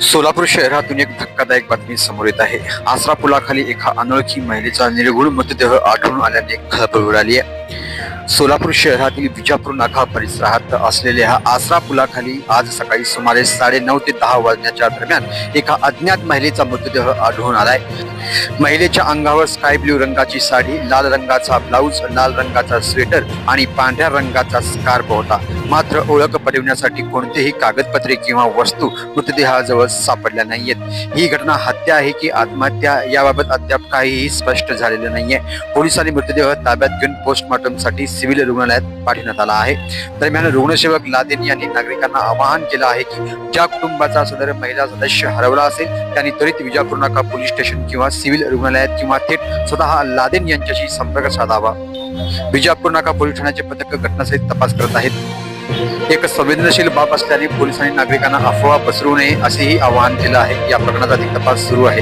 सोलापूर शहरातून एक धक्कादायक बातमी समोर येत आहे. आसरा पुलाखाली एका अनोळखी महिलेचा निर्गुण मृतदेह आढळून आल्याने खळबळ उडाली आहे. सोलापूर शहरातील विजापूर नाका परिसरात असलेल्या ह्या आसरा पुलाखाली आज सकाळी सुमारे साडे नऊ ते दहा वाजण्याच्या दरम्यान एका अज्ञात महिलेचा मृतदेह आढळून आलाय. महिलेच्या अंगावर स्काय ब्ल्यू रंगाची साडी लाल रंगाचा ब्लाऊज लाल रंगाचा स्वेटर आणि पांढऱ्या रंगाचा स्कार्फ होता. मात्र ओळख पटवण्यासाठी कोणतेही कागदपत्रे किंवा वस्तू मृतदेहाजवळ सापडल्या नाहीयेत. ही घटना हत्या आहे की आत्महत्या याबाबत अद्याप काहीही स्पष्ट झालेलं नाहीये. पोलिसांनी मृतदेह ताब्यात घेऊन पोस्टमॉर्टमसाठी सिव्हिल रुग्णालयात पाठवण्यात आला आहे. दरम्यान रुग्णसेवक लादेन यांनी नागरिकांना आवाहन केलं आहे की ज्या कुटुंबाचा सदर महिला सदस्य हरवला असेल त्यांनी त्वरित विजापूर नाका पोलीस स्टेशन किंवा सिव्हिल रुग्णालयात किंवा थेट स्वतः लादेन यांच्याशी संपर्क साधावा. विजापूर नाका पोलीस ठाण्याचे पथक घटनास्थळी तपास करत आहेत. एक संवेदनशील बाब असल्याने पोलिसांनी नागरिकांना अफवा पसरू नये असेही आवाहन केलं आहे. या प्रकरणाचा अधिक तपास सुरू आहे.